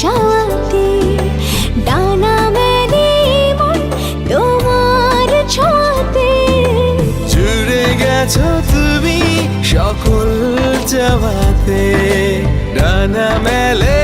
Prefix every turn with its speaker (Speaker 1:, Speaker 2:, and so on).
Speaker 1: চাওয়াতে ডানা মেলে মন তোমার ছাতে।
Speaker 2: জুড়ে গেছো তুমি সকল জবাতে ডানা মেলে